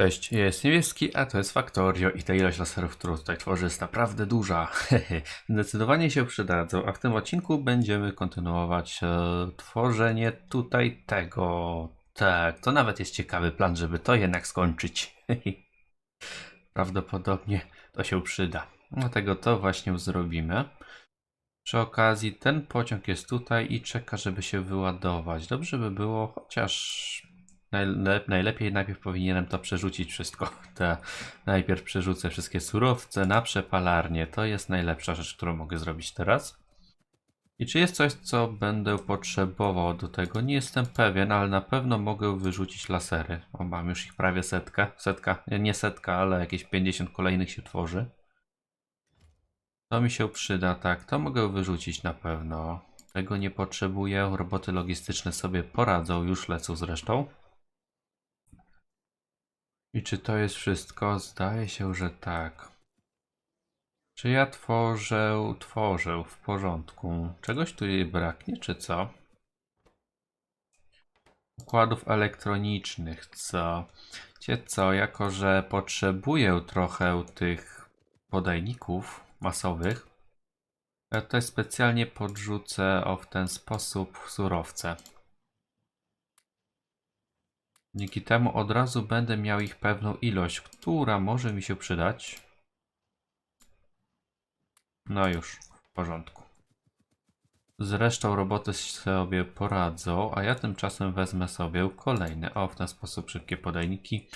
Cześć, jest niebieski, a to jest Factorio i ta ilość laserów, którą tutaj tworzy jest naprawdę duża. Zdecydowanie się przydadzą, a w tym odcinku będziemy kontynuować e, tworzenie tutaj tego. Tak, to nawet jest ciekawy plan, żeby to jednak skończyć. Prawdopodobnie to się przyda. Dlatego to właśnie zrobimy. Przy okazji ten pociąg jest tutaj i czeka, żeby się wyładować. Dobrze by było, chociaż najlepiej najpierw powinienem to przerzucić wszystko. Te, najpierw przerzucę wszystkie surowce na przepalarnię. To jest najlepsza rzecz, którą mogę zrobić teraz. I czy jest coś, co będę potrzebował do tego? Nie jestem pewien, ale na pewno mogę wyrzucić lasery. O, mam już ich prawie setkę. Setka, nie setka, ale jakieś 50 kolejnych się tworzy. To mi się przyda, tak. To mogę wyrzucić na pewno. Tego nie potrzebuję. Roboty logistyczne sobie poradzą, już lecą zresztą. I czy to jest wszystko? Zdaje się, że tak. Czy ja tworzę, tworzę w porządku? Czegoś tu jej braknie, czy co? Układów elektronicznych, co? Wiecie co, jako że potrzebuję trochę tych podajników masowych, ja tutaj specjalnie podrzucę o w ten sposób surowce. Dzięki temu od razu będę miał ich pewną ilość, która może mi się przydać. No już, w porządku. Zresztą roboty sobie poradzą, a ja tymczasem wezmę sobie kolejne. O, w ten sposób szybkie podajniki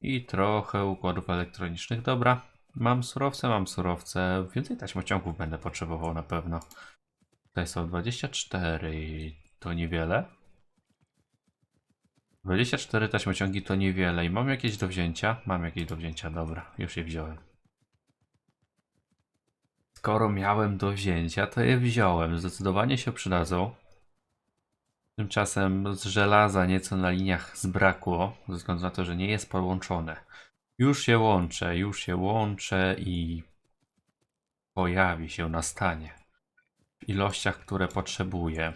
i trochę układów elektronicznych. Dobra, mam surowce, mam surowce. Więcej taśmociągów będę potrzebował na pewno. Tutaj są 24, to niewiele. 24 taśmociągi to niewiele i mam jakieś do wzięcia? Mam jakieś do wzięcia, dobra, już je wziąłem. Skoro miałem do wzięcia, to je wziąłem. Zdecydowanie się przydadzą. Tymczasem z żelaza nieco na liniach zbrakło, ze względu na to, że nie jest połączone. Już się łączę, już się łączę i pojawi się na stanie. W ilościach, które potrzebuję.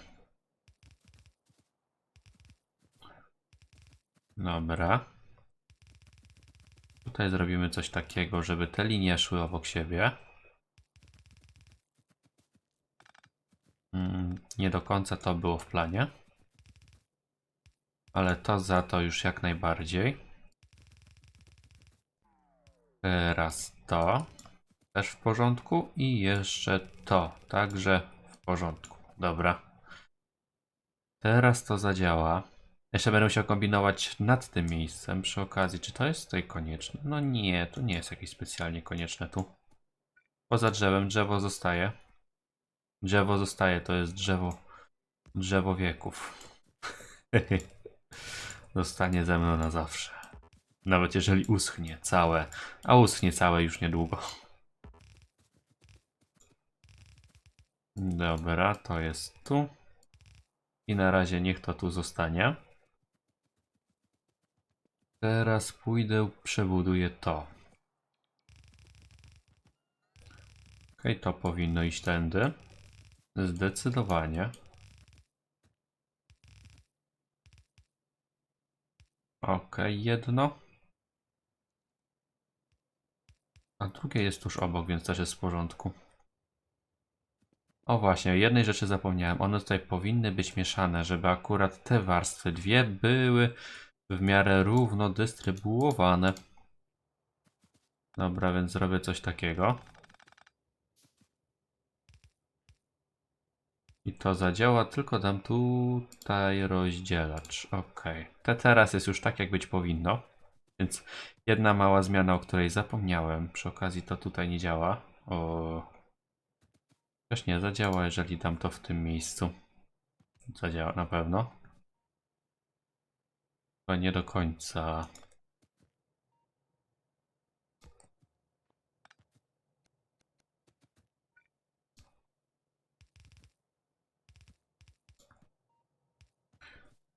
Dobra. Tutaj zrobimy coś takiego, żeby te linie szły obok siebie. Mm, Nie do końca to było w planie. Ale to za to już jak najbardziej. Teraz to. Też w porządku. I jeszcze to. Także w porządku. Dobra. Teraz to zadziała. Jeszcze będę musiał kombinować nad tym miejscem przy okazji. Czy to jest tutaj konieczne? No nie, to nie jest jakieś specjalnie konieczne tu. Poza drzewem, drzewo zostaje. Drzewo zostaje, to jest drzewo, drzewo wieków. Zostanie ze mną na zawsze. Nawet jeżeli uschnie całe, a uschnie całe już niedługo. Dobra, to jest tu. I na razie niech to tu zostanie. Teraz pójdę, przebuduję to. Okej, to powinno iść tędy. Zdecydowanie. Okej, jedno. A drugie jest tuż obok, więc też jest w porządku. O właśnie, jednej rzeczy zapomniałem. One tutaj powinny być mieszane, żeby akurat te warstwy dwie były w miarę równo dystrybuowane. Dobra, więc zrobię coś takiego. I to zadziała, tylko dam tutaj rozdzielacz. Ok. Te teraz jest już tak, jak być powinno. Więc jedna mała zmiana, o której zapomniałem. Przy okazji to tutaj nie działa. O. Też nie zadziała, jeżeli dam to w tym miejscu. Zadziała na pewno. Chyba nie do końca.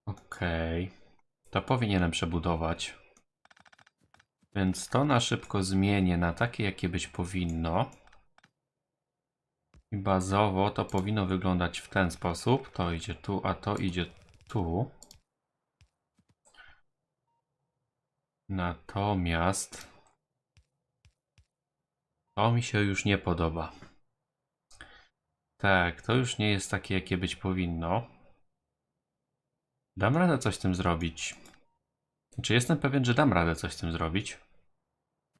Okej. To powinienem przebudować. Więc to na szybko zmienię na takie, jakie być powinno. I bazowo to powinno wyglądać w ten sposób. To idzie tu, a to idzie tu. Natomiast to mi się już nie podoba. Tak, to już nie jest takie, jakie być powinno. Dam radę coś z tym zrobić. Czy jestem pewien, że dam radę coś z tym zrobić?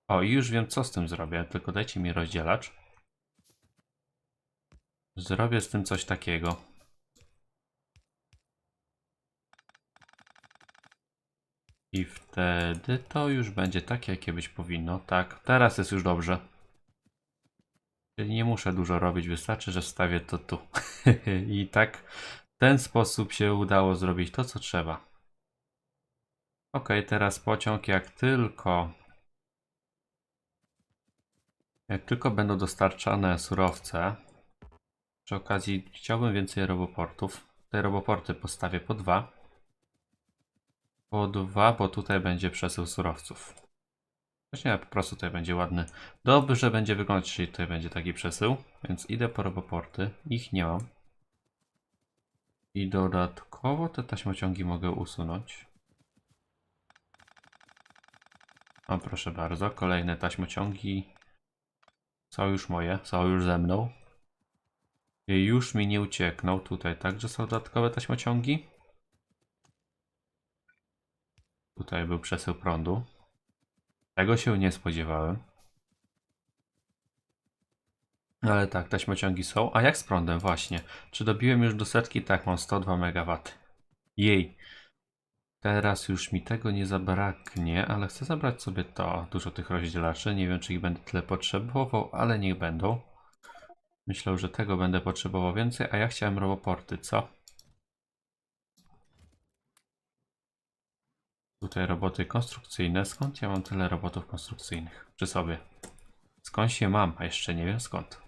O, i już wiem, co z tym zrobię, tylko dajcie mi rozdzielacz. Zrobię z tym coś takiego. I wtedy to już będzie takie, jakie być powinno. Tak, teraz jest już dobrze. Czyli nie muszę dużo robić, wystarczy, że wstawię to tu. I tak w ten sposób się udało zrobić to, co trzeba. Ok, teraz pociąg jak tylko jak tylko będą dostarczane surowce przy okazji chciałbym więcej roboportów. Te roboporty postawię po dwa. Po dwa, bo tutaj będzie przesył surowców. Właśnie po prostu tutaj będzie ładny. Dobrze będzie wyglądać, jeśli tutaj będzie taki przesył. Więc idę po roboporty. Ich nie mam. I dodatkowo te taśmociągi mogę usunąć. O, proszę bardzo, kolejne taśmociągi są już moje, są już ze mną. I już mi nie uciekną. Tutaj także są dodatkowe taśmociągi. Tutaj był przesył prądu. Tego się nie spodziewałem. Ale tak, taśmociągi są. A jak z prądem? Właśnie. Czy dobiłem już do setki? Tak, mam 102 MW. Jej. Teraz już mi tego nie zabraknie, ale chcę zabrać sobie to. Dużo tych rozdzielaczy. Nie wiem, czy ich będę tyle potrzebował, ale niech będą. Myślę, że tego będę potrzebował więcej, a ja chciałem roboporty, co? Tutaj roboty konstrukcyjne. Skąd ja mam tyle robotów konstrukcyjnych przy sobie? Skąd się mam, a jeszcze nie wiem skąd.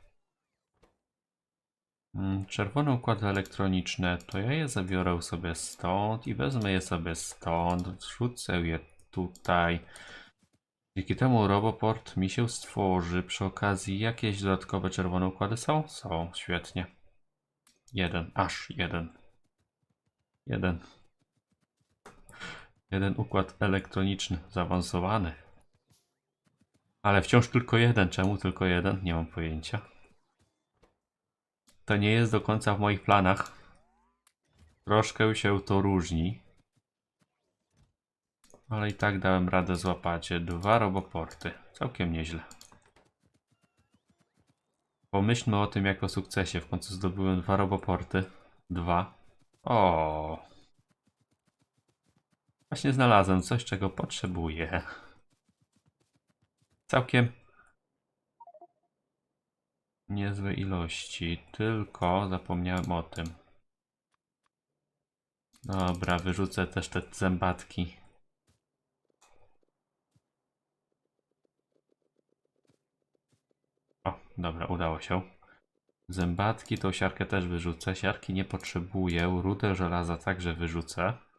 Mm, Czerwone układy elektroniczne, to ja je zabiorę sobie stąd i wezmę je sobie stąd, wrzucę je tutaj. Dzięki temu Roboport mi się stworzy. Przy okazji jakieś dodatkowe czerwone układy są? Są, świetnie. Jeden, aż jeden. Jeden. Jeden układ elektroniczny, zaawansowany. Ale wciąż tylko jeden. Czemu tylko jeden? Nie mam pojęcia. To nie jest do końca w moich planach. Troszkę się to różni. Ale i tak dałem radę złapać dwa roboporty. Całkiem nieźle. Pomyślmy o tym jako sukcesie. W końcu zdobyłem dwa roboporty. Dwa. O. Właśnie znalazłem coś, czego potrzebuję. Całkiem niezłe ilości, tylko zapomniałem o tym. Dobra, wyrzucę też te zębatki. O, dobra, udało się. Zębatki, tą siarkę też wyrzucę. Siarki nie potrzebuję. Rudę żelaza także wyrzucę.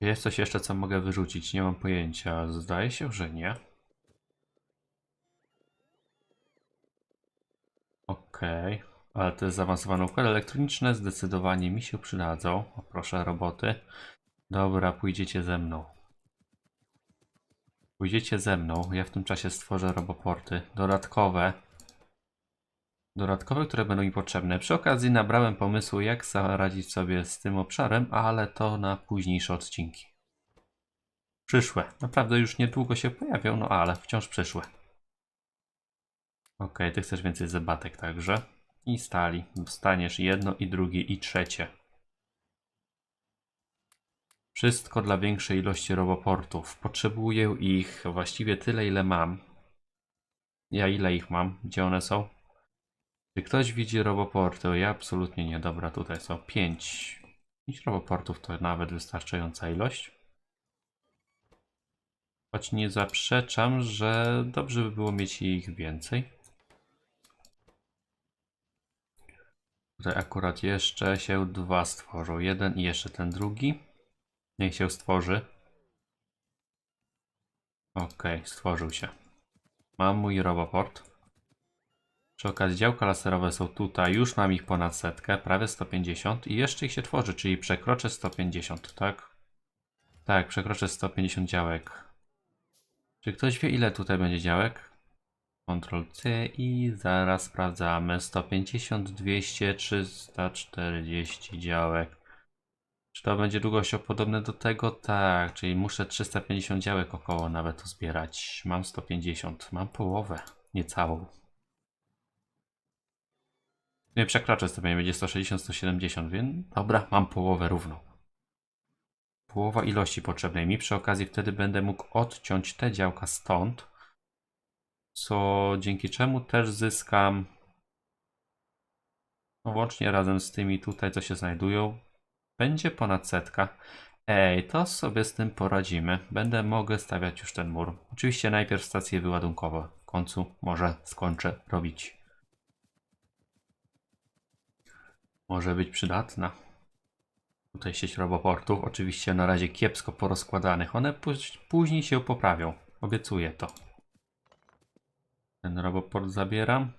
Jest coś jeszcze, co mogę wyrzucić? Nie mam pojęcia. Zdaje się, że nie. Okej, ale te zaawansowane układy elektroniczne zdecydowanie mi się przydadzą. O, proszę, roboty. Dobra, pójdziecie ze mną. Pójdziecie ze mną. Ja w tym czasie stworzę roboporty dodatkowe. Dodatkowe, które będą mi potrzebne. Przy okazji nabrałem pomysłu, jak zaradzić sobie z tym obszarem, ale to na późniejsze odcinki. Przyszłe. Naprawdę już niedługo się pojawią, no ale wciąż przyszłe. Ok, ty chcesz więcej zebatek także. I stali. Dostaniesz jedno i drugie i trzecie. Wszystko dla większej ilości roboportów. Potrzebuję ich właściwie tyle, ile mam. Ja ile ich mam? Gdzie one są? Czy ktoś widzi roboporty? Ja absolutnie nie. Dobra, tutaj są pięć. Pięć roboportów to nawet wystarczająca ilość. Choć nie zaprzeczam, że dobrze by było mieć ich więcej. Tutaj akurat jeszcze się dwa stworzą. Jeden i jeszcze ten drugi. Niech się stworzy. Ok, stworzył się. Mam mój roboport. Przy okazji działka laserowe są tutaj. Już mam ich ponad setkę, prawie 150 i jeszcze ich się tworzy, czyli przekroczę 150, tak? Tak, przekroczę 150 działek. Czy ktoś wie ile tutaj będzie działek? Ctrl C i zaraz sprawdzamy. 150, 200, 340 działek. Czy to będzie długością podobne do tego? Tak, czyli muszę 350 działek około nawet uzbierać. Mam 150, mam połowę, niecałą. Nie przekroczę 150, będzie 160, 170, więc dobra, mam połowę równą. Połowa ilości potrzebnej mi. Przy okazji wtedy będę mógł odciąć te działka stąd. Co dzięki czemu też zyskam. No, łącznie razem z tymi tutaj, co się znajdują, będzie ponad setka. Ej, to sobie z tym poradzimy. Będę mogę stawiać już ten mur. Oczywiście najpierw stacje wyładunkowe. W końcu może skończę robić. Może być przydatna. Tutaj sieć roboportów, oczywiście na razie kiepsko porozkładanych. One póź- później się poprawią. Obiecuję to. Ten roboport zabieram.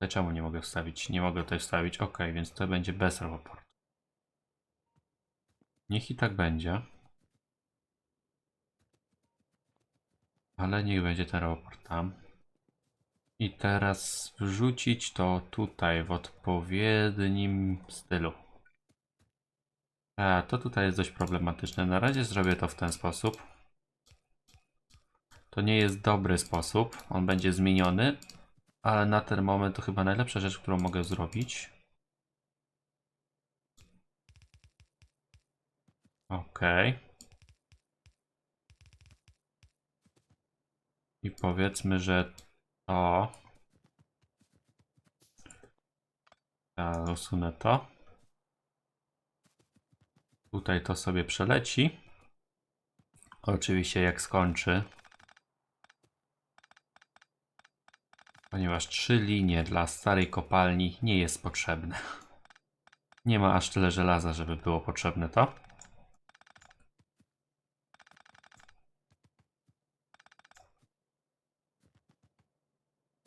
Ale czemu nie mogę wstawić? Nie mogę tutaj wstawić. Ok, więc to będzie bez roboportu. Niech i tak będzie. Ale niech będzie ten roboport tam. I teraz wrzucić to tutaj w odpowiednim stylu. A, to tutaj jest dość problematyczne. Na razie zrobię to w ten sposób. To nie jest dobry sposób. On będzie zmieniony, ale na ten moment to chyba najlepsza rzecz, którą mogę zrobić. Ok. I powiedzmy, że to. Ja usunę to. Tutaj to sobie przeleci. Oczywiście jak skończy. Ponieważ trzy linie dla starej kopalni nie jest potrzebne. Nie ma aż tyle żelaza, żeby było potrzebne to.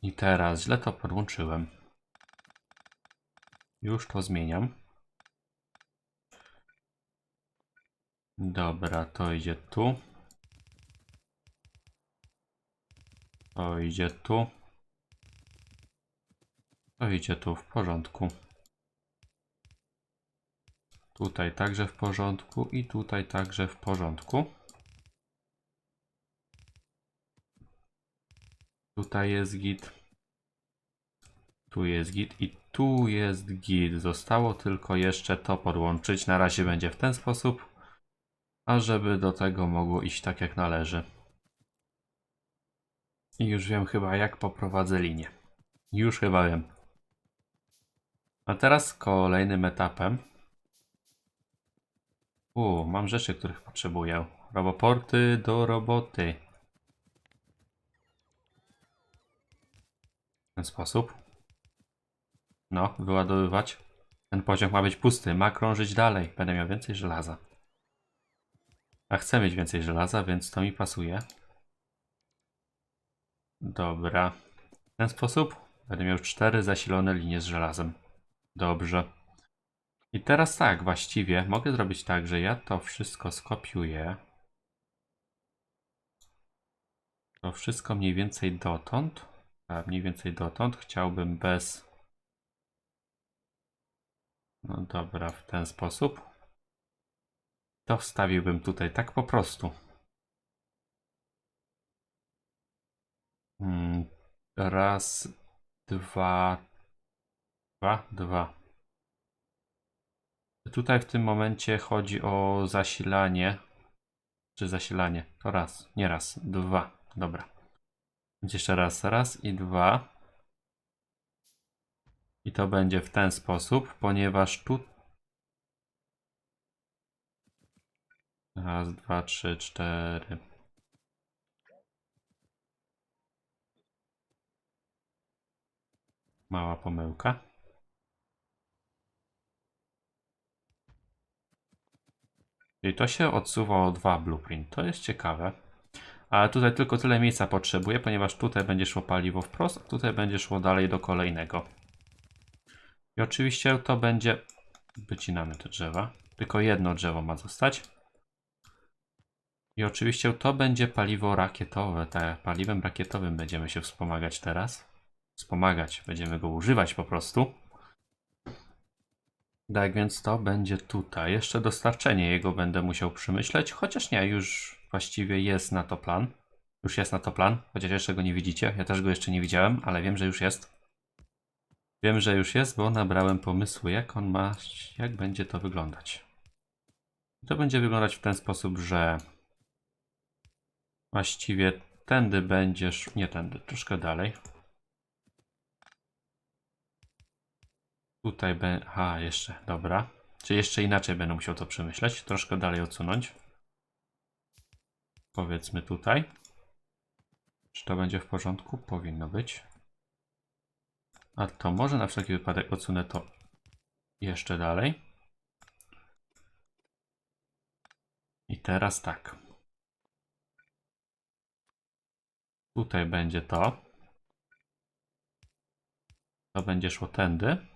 I teraz źle to podłączyłem. Już to zmieniam. Dobra, to idzie tu. To idzie tu. To idzie tu, w porządku. Tutaj także w porządku i tutaj także w porządku. Tutaj jest git. Tu jest git i tu jest git. Zostało tylko jeszcze to podłączyć. Na razie będzie w ten sposób. A żeby do tego mogło iść tak jak należy. I już wiem chyba jak poprowadzę linię. Już chyba wiem. A teraz kolejnym etapem. U, mam rzeczy, których potrzebuję. Roboporty do roboty. W ten sposób. No, wyładowywać. Ten pociąg ma być pusty, ma krążyć dalej. Będę miał więcej żelaza. A chcę mieć więcej żelaza, więc to mi pasuje. Dobra. W ten sposób będę miał cztery zasilone linie z żelazem. Dobrze. I teraz tak, właściwie mogę zrobić tak, że ja to wszystko skopiuję. To wszystko mniej więcej dotąd. Mniej więcej dotąd. Chciałbym bez. No dobra, w ten sposób. To wstawiłbym tutaj tak po prostu. Mm, Raz, dwa, dwa, dwa. Tutaj w tym momencie chodzi o zasilanie. Czy zasilanie? To raz, nie raz, dwa. Dobra. Jeszcze raz, raz i dwa. I to będzie w ten sposób, ponieważ tu. Raz, dwa, trzy, cztery. Mała pomyłka. Czyli to się odsuwa o dwa blueprint. To jest ciekawe. Ale tutaj tylko tyle miejsca potrzebuję, ponieważ tutaj będzie szło paliwo wprost, a tutaj będzie szło dalej do kolejnego. I oczywiście to będzie... Wycinamy te drzewa. Tylko jedno drzewo ma zostać. I oczywiście to będzie paliwo rakietowe. Tak, paliwem rakietowym będziemy się wspomagać teraz. Wspomagać, będziemy go używać po prostu. Tak więc to będzie tutaj. Jeszcze dostarczenie jego będę musiał przemyśleć, chociaż nie, już właściwie jest na to plan. Już jest na to plan, chociaż jeszcze go nie widzicie. Ja też go jeszcze nie widziałem, ale wiem, że już jest. Wiem, że już jest, bo nabrałem pomysłu, jak on ma, jak będzie to wyglądać. To będzie wyglądać w ten sposób, że właściwie tędy będziesz, nie tędy, troszkę dalej. Tutaj będzie, aha, jeszcze, dobra. Czy jeszcze inaczej będę musiał to przemyśleć, troszkę dalej odsunąć. Powiedzmy tutaj. Czy to będzie w porządku? Powinno być. A to może na wszelki wypadek odsunę to jeszcze dalej. I teraz tak. Tutaj będzie to. To będzie szło tędy.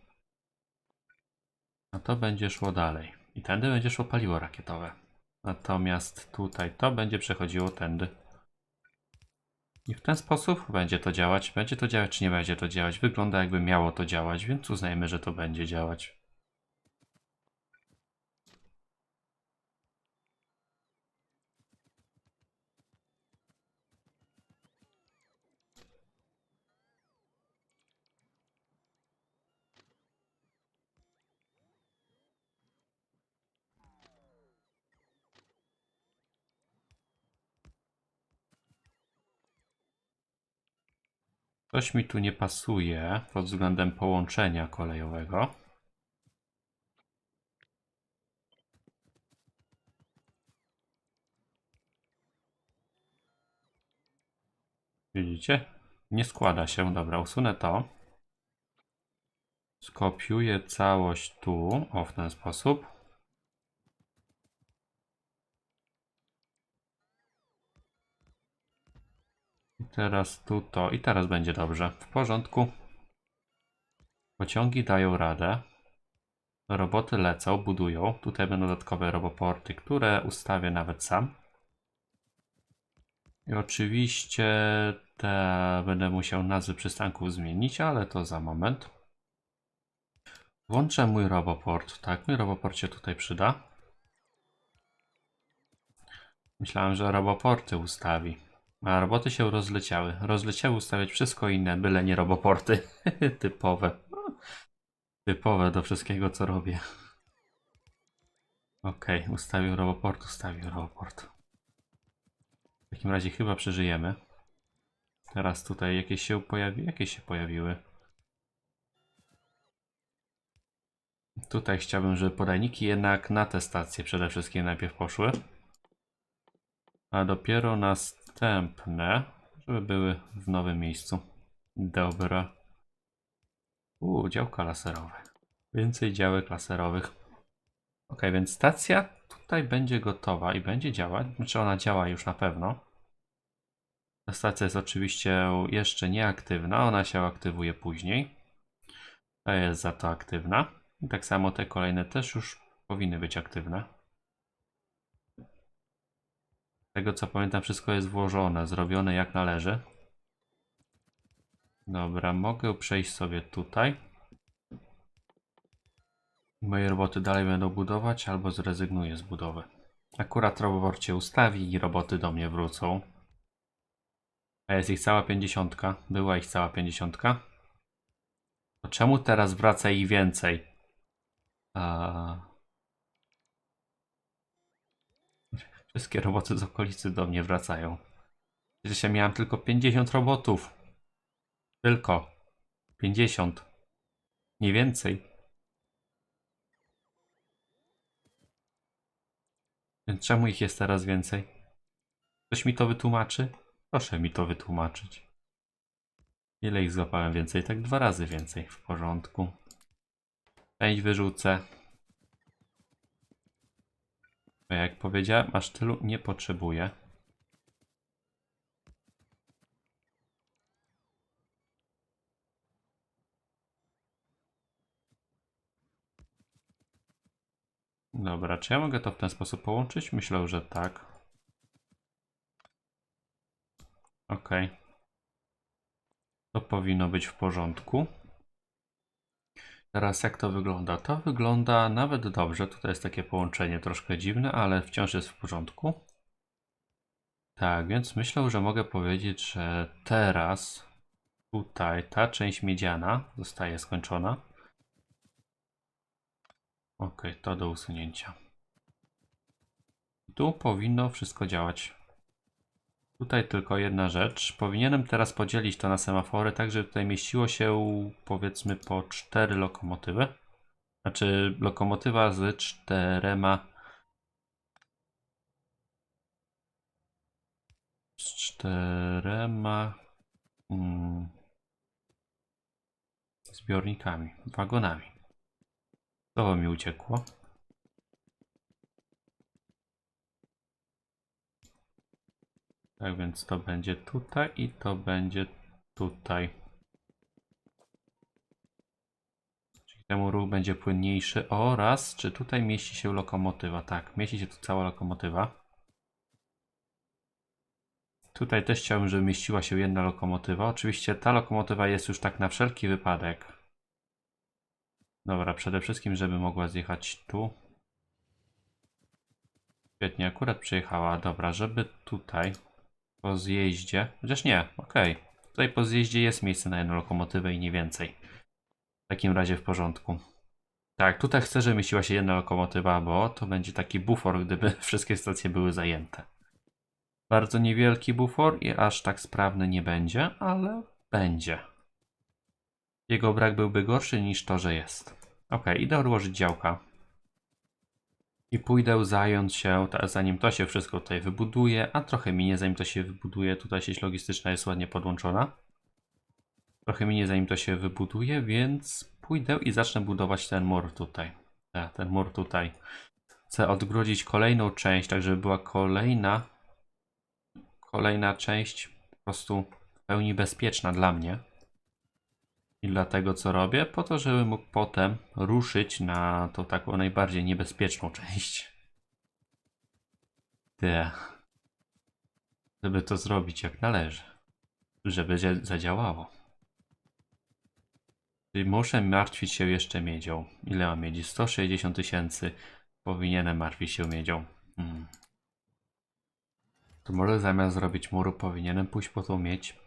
A to będzie szło dalej. I tędy będzie szło paliwo rakietowe. Natomiast tutaj to będzie przechodziło tędy. I w ten sposób będzie to działać. Będzie to działać, czy nie będzie to działać? Wygląda jakby miało to działać, więc uznajmy, że to będzie działać. Coś mi tu nie pasuje pod względem połączenia kolejowego. Widzicie? Nie składa się. Dobra, usunę to. Skopiuję całość tu. O, w ten sposób. Teraz tu to. I teraz będzie dobrze. W porządku. Pociągi dają radę. Roboty lecą, budują. Tutaj będą dodatkowe roboporty, które ustawię nawet sam. I oczywiście te będę musiał nazwy przystanków zmienić, ale to za moment. Włączę mój roboport. Tak, mój roboport się tutaj przyda. Myślałem, że roboporty ustawi. A roboty się rozleciały. Rozleciały ustawiać wszystko inne, byle nie roboporty. Typowe. Typowe do wszystkiego, co robię. Ok, ustawił roboport, ustawił roboport. W takim razie chyba przeżyjemy. Teraz tutaj jakieś się pojawi, jakieś się pojawiły. Tutaj chciałbym, żeby podajniki jednak na te stacje przede wszystkim najpierw poszły. A dopiero następne, żeby były w nowym miejscu. Dobra. Uuu, działka laserowe. Więcej działek laserowych. Ok, więc stacja tutaj będzie gotowa i będzie działać. Znaczy ona działa już na pewno. Ta stacja jest oczywiście jeszcze nieaktywna, ona się aktywuje później. Ta jest za to aktywna. I tak samo te kolejne też już powinny być aktywne. Z tego co pamiętam, wszystko jest włożone, zrobione jak należy. Dobra, mogę przejść sobie tutaj. Moje roboty dalej będą budować, albo zrezygnuję z budowy. Akurat robot się ustawi i roboty do mnie wrócą. A jest ich cała pięćdziesiątka. Była ich cała pięćdziesiątka. To czemu teraz wraca ich więcej? Wszystkie roboty z okolicy do mnie wracają. Przecież ja miałem tylko 50 robotów. Tylko. 50. Nie więcej. Więc czemu ich jest teraz więcej? Ktoś mi to wytłumaczy? Proszę mi to wytłumaczyć. Ile ich złapałem więcej? Tak dwa razy więcej. W porządku. Część wyrzucę. Bo jak powiedziałem, aż tylu nie potrzebuję. Dobra, czy ja mogę to w ten sposób połączyć? Myślę, że tak. Ok. To powinno być w porządku. Teraz jak to wygląda? To wygląda nawet dobrze. Tutaj jest takie połączenie troszkę dziwne, ale wciąż jest w porządku. Tak, więc myślę, że mogę powiedzieć, że teraz tutaj ta część miedziana zostaje skończona. Ok, to do usunięcia. Tu powinno wszystko działać. Tutaj tylko jedna rzecz. Powinienem teraz podzielić to na semafory, tak żeby tutaj mieściło się powiedzmy po cztery lokomotywy. Znaczy lokomotywa z czterema z czterema mm, zbiornikami, wagonami. To mi uciekło. Tak więc to będzie tutaj i to będzie tutaj. Czyli temu ruch będzie płynniejszy oraz czy tutaj mieści się lokomotywa? Tak, mieści się tu cała lokomotywa. Tutaj też chciałbym, żeby mieściła się jedna lokomotywa. Oczywiście ta lokomotywa jest już tak na wszelki wypadek. Dobra, przede wszystkim, żeby mogła zjechać tu. Świetnie, akurat przyjechała. Dobra, żeby tutaj po zjeździe. Chociaż nie, okej. Tutaj po zjeździe jest miejsce na jedną lokomotywę i nie więcej. W takim razie w porządku. Tak, tutaj chcę, żeby mieściła się jedna lokomotywa, bo to będzie taki bufor, gdyby wszystkie stacje były zajęte. Bardzo niewielki bufor i aż tak sprawny nie będzie, ale będzie. Jego brak byłby gorszy niż to, że jest. Ok, idę odłożyć działka. I pójdę zająć się, zanim to się wszystko tutaj wybuduje, a trochę minie zanim to się wybuduje. Tutaj sieć logistyczna jest ładnie podłączona. Trochę minie zanim to się wybuduje, więc pójdę i zacznę budować ten mur tutaj. Ten mur tutaj. Chcę odgrodzić kolejną część, tak żeby była kolejna kolejna część po prostu w pełni bezpieczna dla mnie. I dlatego co robię? Po to, żebym mógł potem ruszyć na tą taką najbardziej niebezpieczną część. Te. Żeby to zrobić jak należy. Żeby zia- zadziałało. Czyli muszę martwić się jeszcze miedzią. Ile mam miedzi? 160 tysięcy. Powinienem martwić się miedzią. Hmm. To może zamiast zrobić muru powinienem pójść po tą miedź?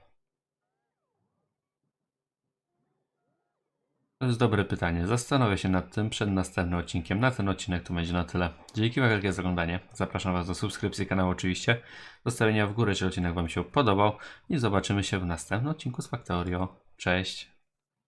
To jest dobre pytanie. Zastanowię się nad tym przed następnym odcinkiem. Na ten odcinek to będzie na tyle. Dzięki wielkie za oglądanie. Zapraszam Was do subskrypcji kanału oczywiście, zostawienia w górę, jeśli odcinek Wam się podobał i zobaczymy się w następnym odcinku z Factorio. Cześć!